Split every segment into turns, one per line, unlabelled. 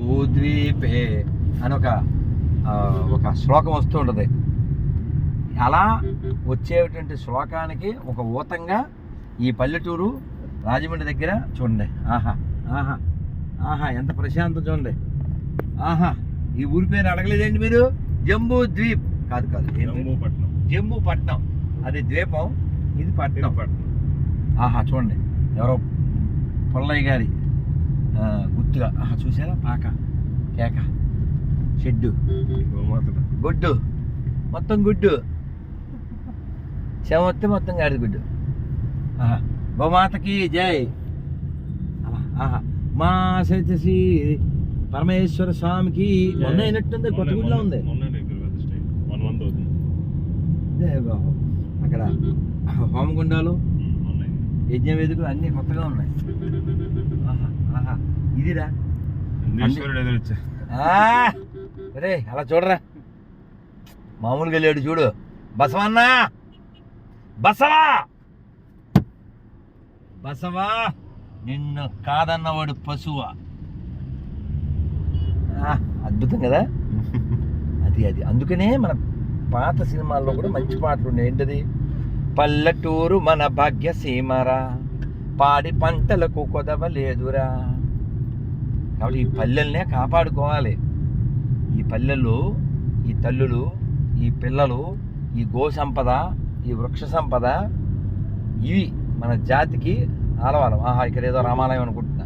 భూద్వీపే అని ఒక ఒక శ్లోకం వస్తూ ఉంటుంది. అలా వచ్చేటువంటి శ్లోకానికి ఒక ఊతంగా ఈ పల్లెటూరు రాజమండ్రి దగ్గర చూడండి. ఆహా ఆహా ఆహా ఎంత ప్రశాంతం చూడండి. ఆహా ఈ ఊరి పేరు అడగలేదండి మీరు? జంబూ ద్వీప్ కాదు కాదు జంబూ పట్నం అది ద్వీపం ఇది పట్నం. ఆహా చూడండి. ఎవరో పొల్లయ్య గారి గుర్తుగా చూసారా పాక కేక షెడ్డు గుడ్డు మొత్తం గుడ్డు శవం వస్తే మొత్తం గాడి గుడ్డు గోమాతకి జై ఆహా, ఆహా మా సత్యశ్రీ పరమేశ్వర స్వామికి మొన్న అయినట్టుంది కొత్త గుడిలో ఉంది బాబు. అక్కడ హోమగుండాలు. యజ్ఞ వేదికలు అన్నీ కొత్తగా ఉన్నాయి. ఆహా ఆహా. ఇదిరా. రే అలా చూడరా. మామూలుగా లేడు చూడు. బసవన్నా! బసవా! బసవా! నిన్ను కాదన్నవాడు పశువా. అద్భుతం కదా? అది అది. అందుకనే మన పాత సినిమాల్లో కూడా మంచి పాటలు ఉన్నాయి. ఏంటది? పల్లెటూరు మన భాగ్య సీమరా పాడి పంటలకు కొదవ లేదురా కాబట్టి ఈ పల్లెల్నే కాపాడుకోవాలి. ఈ పల్లెలు ఈ తల్లులు ఈ పిల్లలు ఈ గో సంపద ఈ వృక్ష సంపద ఇవి మన జాతికి ఆలవాలం ఆహా ఇక్కడ ఏదో రామాలయం అనుకుంటున్నా.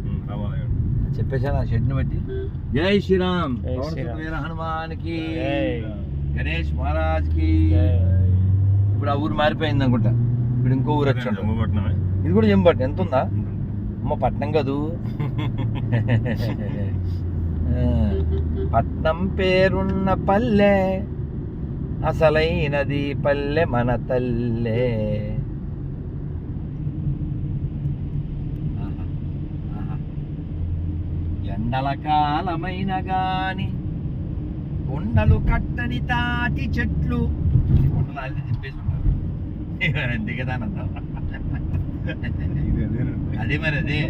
చెప్పేశాను ఆ షెడ్ని బట్టి? జై శ్రీరామ్. వీర హనుమాన్కి.
జై.
గణేష్ మహారాజ్కి. ఇప్పుడు ఆ ఊరు మారిపోయింది అనుకుంటా. ఇప్పుడు ఇంకో ఊరు వచ్చాడు. ఇది కూడా జంబట్ ఎంత ఉందా? అమ్మ పట్నం కదూ. పట్నం పేరున్న పల్లె అసలైనది పల్లె మన తల్లే. ఎండల కాలమైన గాని కొండలు కట్టని తాటి చెట్లు. కొండలు అల్లి తిప్పేసి అదే మరి అదే.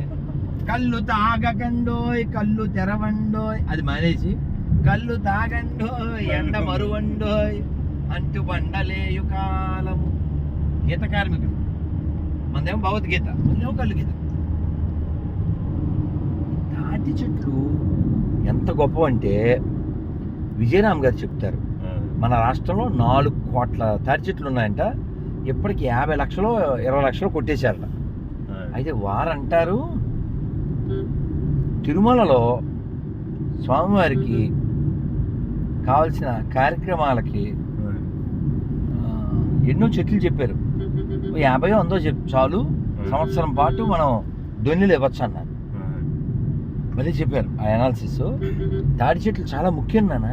కళ్ళు తాగకండోయ్ కళ్ళు తెరవండోయ్ అది మానేసి. కళ్ళు తాగండోయ్ ఎండ మరువండోయ్ అంటు బండలేయు కాలము. గీత కార్మికుడు. మందేమో భగవద్గీత మందేమో కళ్ళు గీత తాటి చెట్లు ఎంత గొప్ప అంటే విజయరామ్ గారు చెప్తారు. మన రాష్ట్రంలో నాలుగు కోట్ల తాటి చెట్లు ఉన్నాయంట. ఇప్పటికి యాభై లక్షలు ఇరవై లక్షలు కొట్టేశారట అయితే వారంటారు తిరుమలలో స్వామివారికి కావలసిన కార్యక్రమాలకి ఎన్నో చెట్లు చెప్పారు. యాభై వందో చెప్ చాలు. సంవత్సరం పాటు మనం దొన్నిలు ఇవ్వచ్చు అన్నారు. మళ్ళీ చెప్పారు ఆ అనాలిసిస్ తాడి చెట్లు చాలా ముఖ్యం నాన్న.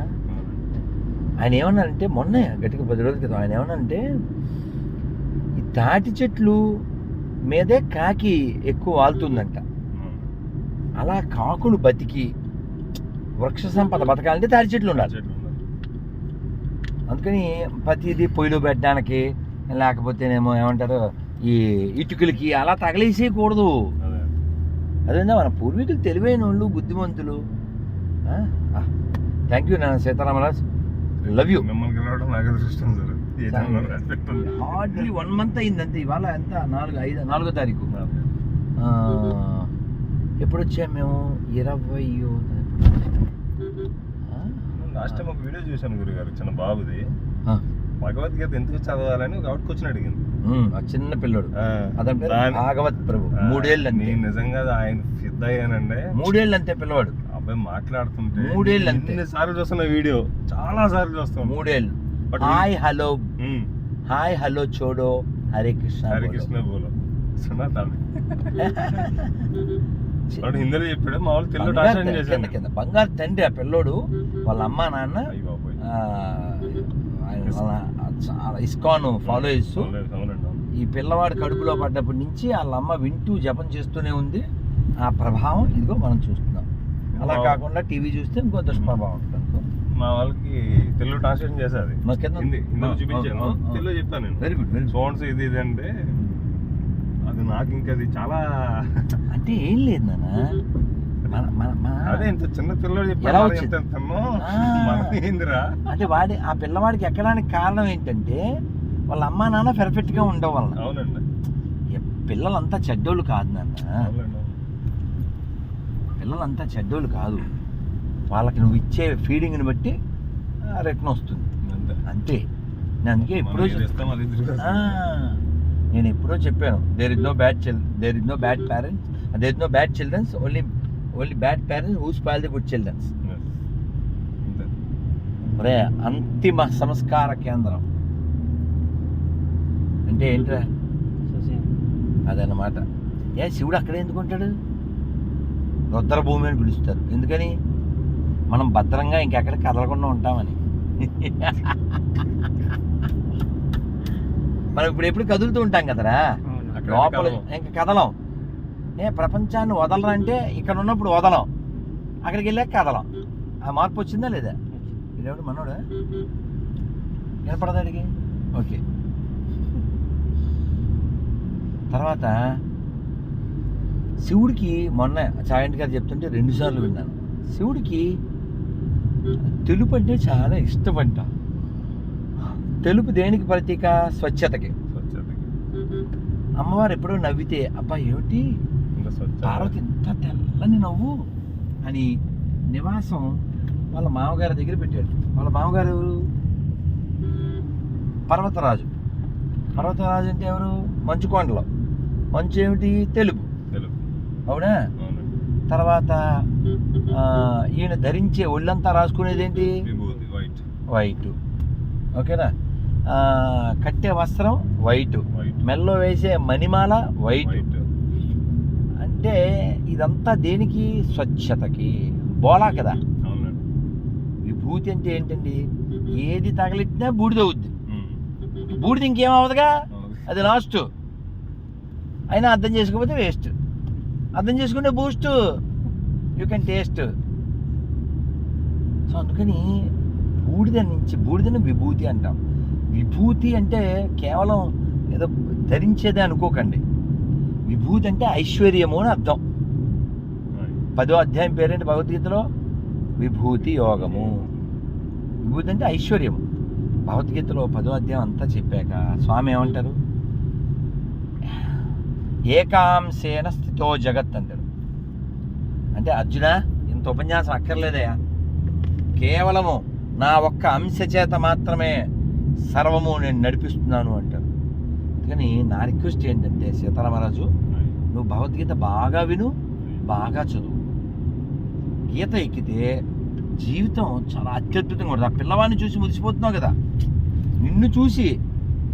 ఆయన ఏమన్నారంటే మొన్నే గట్టిగా పది రోజుల క్రితం ఆయన ఏమన్నారంటే తాటి చెట్లు మీదే కాకి ఎక్కువ వాళ్తుందంట అలా కాకులు బతికి వృక్ష సంపద బతకాలంటే తాడి చెట్లు ఉండాలి. అందుకని ప్రతిదీ పొయ్యిలో పెట్టడానికి లేకపోతేనేమో ఏమంటారు ఈ ఇటుకలకి అలా తగలేసేయకూడదు.
అదే.
అదేనా మన పూర్వీకులు తెలివైన వాళ్ళు బుద్ధిమంతులు. థ్యాంక్ యూ నాన్న సీతారామరాజ్. లవ్ యూ
మిమ్మల్ని గెలవడం నాకు అదృష్టం
హార్డ్లీ వన్ మంత్ అయింది అంతే ఇవాళ ఎంత? నాలుగు ఐదు నాలుగో తారీఖు. ఎప్పుడు వచ్చాం మేము? ఇరవై
లాస్ట్ టైం ఒక వీడియో చూశాను గురుగారు చిన్న బాబుది. భగవద్గీత ఎందుకు చదవాలని ఒక ఆవిడ కూర్చొని అడిగింది.
ఆ చిన్న పిల్లడు. అతని భాగవత్ ప్రభు. మూడేళ్ళు
నేను నిజంగా ఆయన ఫిద్ అయ్యానండి
మూడేళ్ళు అంతే పిల్లవాడు.
అబ్బాయి మాట్లాడుతుంటే
మూడేళ్ళు అంతే.
సార్లు చూస్తున్న వీడియో? చాలా సార్లు చూస్తాం
మూడేళ్ళు. Hi hello. హాయ్ హలో చోడో. హరే కృష్ణ
వాడు హిందీలో చెప్పాడు మామూలు తెలుగు ట్రాన్స్లేషన్
కింద
చేశాను
కింద బంగారు తండ్రి ఆ పిల్లోడు వాళ్ళ అమ్మ నాన్న ఇస్కాన్ ఫాలో చేస్తూ. ఈ పిల్లవాడు కడుపులో పడ్డప్పటి నుంచి వాళ్ళ అమ్మ వింటూ జపం చేస్తూనే ఉంది. ఆ ప్రభావం ఇదిగో మనం చూస్తున్నాం. అలా కాకుండా టీవీ చూస్తే ఇంకో దుష్ప్రభావం ఉంటుంది.
మా వాళ్ళకి తెలుగు ట్రాన్స్లేషన్ చేసేది. హిందీ హిందీలో చూపించాను. తెలుగులో చెప్పాను నేను.
వెరీ గుడ్
సోన్స్ ఇది ఇది అంటే అది నాకు ఇంకా అది చాలా
అంటే ఏం లేదు నాన్న.
అదే ఇంత చిన్న పిల్లడు ఏందిరా?
అంటే వాడి ఆ పిల్లవాడికి ఎక్కడానికి కారణం ఏంటంటే వాళ్ళ అమ్మా నాన్న పెర్ఫెక్ట్గా ఉండడం వల్ల
అవునండి
పిల్లలంతా చెడ్డోళ్ళు కాదు నాన్న. పిల్లలంతా చెడ్డోళ్ళు కాదు. వాళ్ళకి నువ్వు ఇచ్చే ఫీడింగ్ని బట్టి రిటర్న్ వస్తుంది.
అంతే.
నేను అందుకే ఎప్పుడో నేను ఎప్పుడో చెప్పాను. There is no bad child there is no bad parents there is no bad childrens only only bad parents who spoil the good childrens. ఒరే అంతిమ సంస్కార కేంద్రం. అంటే ఏంట్రా? అదన్నమాట. ఏ శివుడు అక్కడ ఎందుకు ఉంటాడు? రుద్రభూమి అని పిలుస్తారు. ఎందుకని? మనం భద్రంగా ఇంకెక్కడ కదలకుండా ఉంటామని. మనం ఇప్పుడు ఎప్పుడు కదులుతూ ఉంటాం కదరా? లోపల
కదలం.
ఇంక కదలం. ఏ ప్రపంచాన్ని వదలరంటే ఇక్కడ ఉన్నప్పుడు వదలం. అక్కడికి వెళ్ళాక కదలం. ఆ మార్పు వచ్చిందా లేదా? ఇదేవిడు మనోడా? వినపడదాడికి ఓకే. తర్వాత శివుడికి మొన్న చాగంటి గారు చెప్తుంటే రెండుసార్లు విన్నాను. శివుడికి తెలుపు అంటే చాలా ఇష్టమంట. తెలుపు దేనికి ప్రతీక? స్వచ్ఛతకి. అమ్మవారు ఎప్పుడో నవ్వితే అబ్బా ఏమిటి. పార్వతి ఇంత తెల్లని నవ్వు? అని నివాసం వాళ్ళ మామగారి దగ్గర పెట్టాడు. వాళ్ళ మామగారు ఎవరు? పర్వతరాజు. పర్వతరాజు అంటే ఎవరు? మంచు కొండలో మంచు ఏమిటి? తెలుపు.
తెలుపు.
అవునా. తర్వాత ఈయన ధరించే ఒళ్ళంతా రాసుకునేది ఏంటి
విభూతి వైట్.
ఓకేనా? కట్టే వస్త్రం వైట్. మెల్లో వేసే మణిమాల వైట్. అంటే ఇదంతా దేనికి? స్వచ్ఛతకి. బోలా కదా? విభూతి అంటే ఏంటండి? ఏది తగలెట్టినా బూడిదవుద్ది. బూడిద ఇంకేం అవ్వదుగా
అవును.
అది లాస్ట్. అయినా అర్థం చేసుకోకపోతే వేస్ట్. అర్థం చేసుకుంటే boost. You can taste so అందుకని బూడిద నుంచి బూడిదని విభూతి అంటాం. విభూతి అంటే కేవలం ఏదో ధరించేదే అనుకోకండి. విభూతి అంటే ఐశ్వర్యము అని అర్థం. పదో అధ్యాయం పేరేంటి భగవద్గీతలో? విభూతి యోగము. విభూతి అంటే ఐశ్వర్యము. భగవద్గీతలో పదో అధ్యాయం అంతా చెప్పాక స్వామి ఏమంటారు? ఏకాంశేన స్థితో జగత్ అంటారు. అంటే అర్జున ఇంత ఉపన్యాసం అక్కర్లేదయా కేవలము నా ఒక్క అంశ చేత మాత్రమే సర్వము నేను నడిపిస్తున్నాను అంటారు. అందుకని నా రిక్వెస్ట్ ఏంటంటే సీతారామరాజు నువ్వు భగవద్గీత బాగా విను బాగా చదువు. గీత ఎక్కితే జీవితం చాలా అత్యద్భుతంగా ఉంటుంది. ఆ పిల్లవాడిని చూసి మురిసిపోతున్నావు కదా. నిన్ను చూసి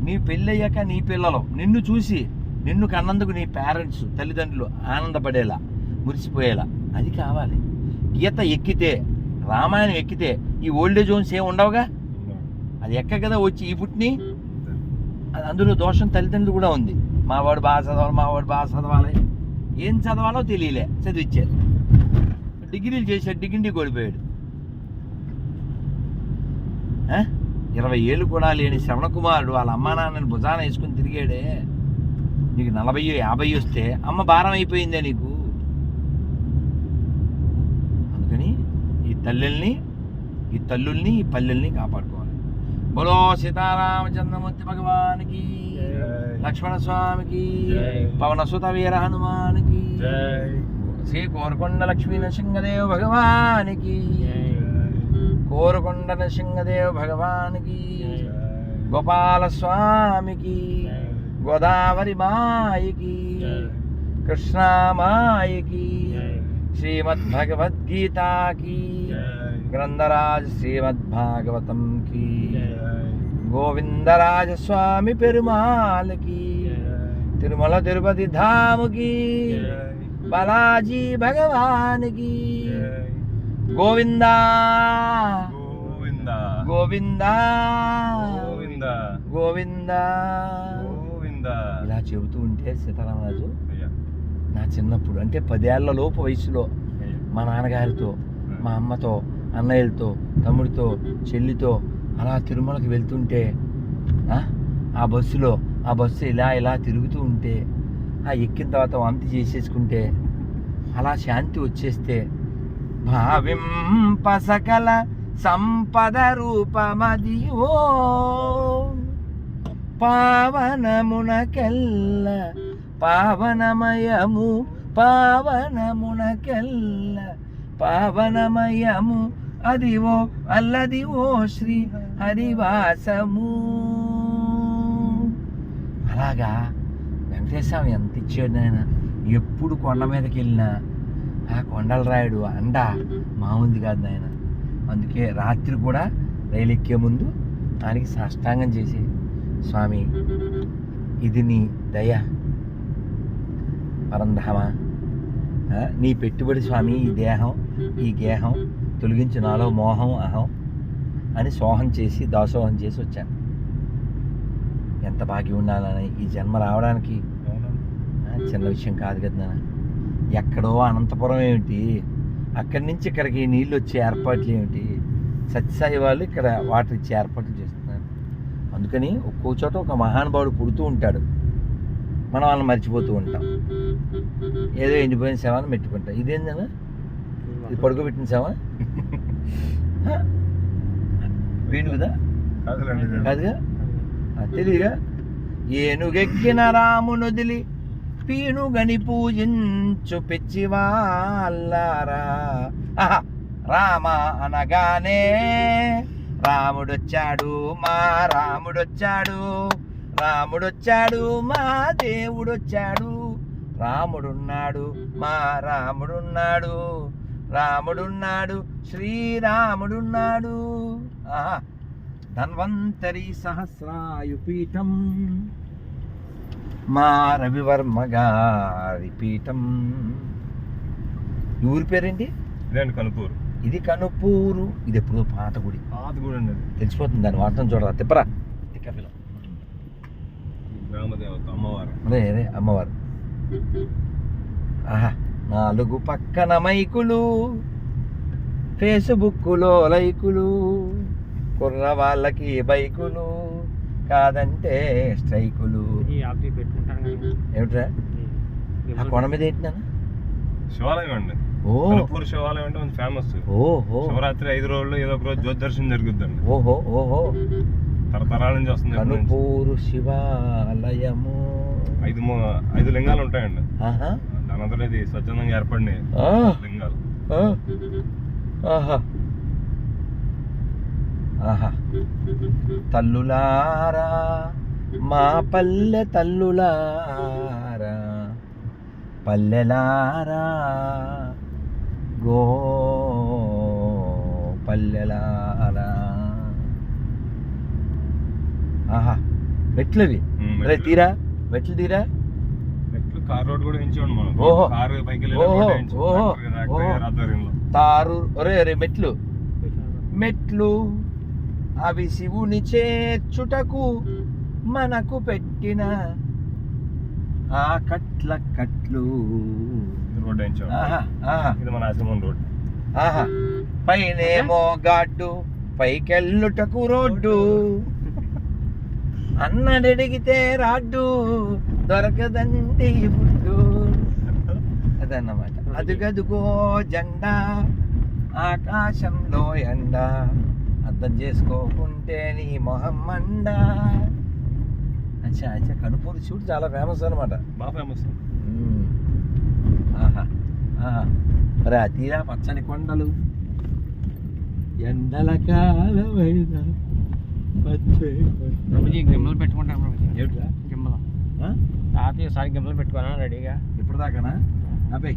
నీ పెళ్ళయ్యాక నీ పిల్లలు నిన్ను చూసి నిన్ను కన్నందుకు నీ పేరెంట్స్ తల్లిదండ్రులు ఆనందపడేలా మురిసిపోయేలా. అది కావాలి. గీత ఎక్కితే రామాయణం ఎక్కితే ఈ ఓల్డేజ్ హోమ్స్ ఏమి ఉండవుగా? అది ఎక్క కదా వచ్చి ఈ పుట్టిని? అందులో దోషం తల్లిదండ్రులు కూడా ఉంది. మా వాడు బాగా చదవాలి మా వాడు బాగా చదవాలి. ఏం చదవాలో తెలియలే చదివిచ్చారు. డిగ్రీలు చేశాడు డిగ్రీ కోల్పోయాడు? ఇరవై ఏళ్ళు కూడా లేని శ్రవణ కుమారుడు వాళ్ళ అమ్మా నాన్నని భుజాన వేసుకుని తిరిగాడే. నీకు నలభై యాభై వస్తే అమ్మ భారం అయిపోయిందే నీకు అందుకని ఈ తల్లుల్ని ఈ తల్లుల్ని ఈ పల్లెల్ని కాపాడుకోవాలి బోలో సీతారామచంద్రమూర్తి భగవానికి. లక్ష్మణ స్వామికి
జై.
పవన సుత వీర హనుమానికి. శ్రీ కోరకొండ లక్ష్మీ నరసింహదేవ్ భగవానికి కోరకొండ నరసింహదేవ్ భగవానికి గోపాల స్వామికి గోదావరి మాయకి కృష్ణామాయకి శ్రీమద్ భగవద్గీతాకి గ్రంథరాజ్ శ్రీమద్ భాగవతం కి గోవిందరాజ స్వామి పెరుమాలకి తిరుమల తిరుపతి ధాముకి బాలాజీ భగవానికి గోవిందా
గోవింద
గోవిందా
గోవింద
గోవిందా
గోవింద
ఇలా చెబుతూ ఉంటే సీతారామరాజు నా చిన్నప్పుడు అంటే పదేళ్ళ లోపు వయసులో. మా నాన్నగారితో మా అమ్మతో అన్నయ్యలతో తమ్ముడితో చెల్లితో అలా తిరుమలకి వెళ్తుంటే ఆ, బస్సులో ఆ బస్సు ఇలా ఇలా తిరుగుతూ ఉంటే ఆ ఎక్కిన తర్వాత వాంతి చేసేసుకుంటే అలా శాంతి వచ్చేస్తే భావింపసకల సంపద రూపమదివో పావనమునకెల్ల పావనమయము పావనమునకెల్ల పావనమయము అదివో అల్లదివో శ్రీ హరివాసము. అలాగా? వెంకటేశ్వరం ఎంత ఇచ్చాడు నాయన? ఎప్పుడు కొండ మీదకి వెళ్ళినా ఆ కొండల రాయుడు అండ మామూలుది కాదు నాయన. అందుకే రాత్రి కూడా రైలు ఎక్కే ముందు దానికి సాష్టాంగం చేసి స్వామి ఇది నీ దయ పరంధామ. నీ పెట్టుబడి స్వామి ఈ దేహం ఈ గేహం తొలగించి నాలో మోహం అహం అని సోహం చేసి దాసోహం చేసి వచ్చాను. ఎంత భాగ్యం ఉండాలని ఈ జన్మ రావడానికి. చిన్న విషయం కాదు కదా నాన్న. ఎక్కడో అనంతపురం ఏమిటి? అక్కడి నుంచి ఇక్కడికి నీళ్ళు వచ్చే ఏర్పాట్లు ఏమిటి? సత్యసాయి వాళ్ళు ఇక్కడ వాటర్ ఇచ్చే ఏర్పాట్లు చేస్తున్నారు. అందుకని ఒక్కో చోట ఒక మహానుభావుడు పుడుతూ ఉంటాడు. మనం వాళ్ళని మర్చిపోతూ ఉంటాం. ఏదో ఎండిపోయిన శవాన్ని మెట్టుకుంటాం ఇదేందన్నా? ఇది పడుకోబెట్టిన శవా
ఇది.
కాదుగా? ఆ, తెలియదుగా ఏనుగెక్కిన రామునొదిలి పీనుగని పూజించు పిచ్చివాళ్ళారా? రామ అనగానే రాముడొచ్చాడు మా రాముడొచ్చాడు. రాముడొచ్చాడు మా దేవుడొచ్చాడు. రాముడున్నాడు మా రాముడున్నాడు. రాముడున్నాడు శ్రీరాముడున్నాడు. ధన్వంతరి సహస్రాయుపీఠం మా రవివర్మ గారి పీఠం. ఊరి పేరేంటి?
ఇదేండి కనుపూరు?
ఇది కనుపూరు. ఇది ఎప్పుడో పాత గుడి.
పాత కూడా అండి
తెలిసిపోతుంది దాని వార్తం చూడరా తిప్పరా. తిక్కపిల్ల
గ్రామదేవత అమ్మవారు.
అదే అదే అమ్మవారు. ఆహా నాలుగు పక్కన మైకులు ఫేస్బుక్లో లైకులు కుర్ర వాళ్ళకి బైకులు కాదంటే స్ట్రైకులు. ఏమిట్రా? ఆ కొండ మీద ఏంటి నాన్న
శివాలయం అండి.
ఓ.
కనుపూరు శివాలయం అంటే కొంచెం ఫేమస్
ఓహో.
శివరాత్రి ఐదు రోజులు ఏదో ఒక రోజు జ్యోతి దర్శనం జరుగుద్దండి.
ఓహో ఓహో.
తరతరాల నుంచి వస్తుంది.
కనుపూరు శివాలయము.
ఐదు ఐదు లింగాలు ఉంటాయండి.
ఆహా.
దాని అంతా ఇది స్వచ్ఛందంగా ఏర్పడినాయి
ఆ,
లింగాలు.
ఆ, ఆహా. ఆహా. తల్లులారా మా పల్లె తల్లులారా పల్లెలారా గో పల్లెలారా. ఆహా. మెట్లవి
ఉమ్,
రే తీరా? మెట్లు తీరా?
మెట్లు కార్ రోడ్ కూడా వేయించామండి మనం.
ఓహో.
కారు పైకి
ఓహో. ఓహో. తారు ఒరే ఒరే మెట్లు. మెట్లు. అవి శివుని చేర్చుటకు మనకు పెట్టిన ఆ కట్ల కట్లు.
రోడ్ ఇది మన ఆశ్రమం రోడ్.
ఆహా. పైనేమో గాడ్డు పైకెళ్ళుటకు రోడ్డు. అన్నడడిగితే రాడ్డు దొరకదండి ఫుడ్డు అదన్నమాట. అదుగదుగో జెండా ఆకాశంలో ఎండ. అర్థం చేసుకోకుంటే నీ మొహం మండ. అచ్చా అచ్చా చూడు చాలా ఫేమస్ అనమాట
బాగా ఫేమస్
ఆహా ఆహా. మరి ఆ తీరా పచ్చని కొండలు ఎండల కాలమైన.
ప్రభుజీ గిమ్మలు పెట్టుకుంటాను ప్రభుజీ? గిమ్మలు? తాతయ్య ఒకసారి గిమ్మలు పెట్టుకోనా రెడీగా?
ఇప్పుడు దాకానా అబ్బాయి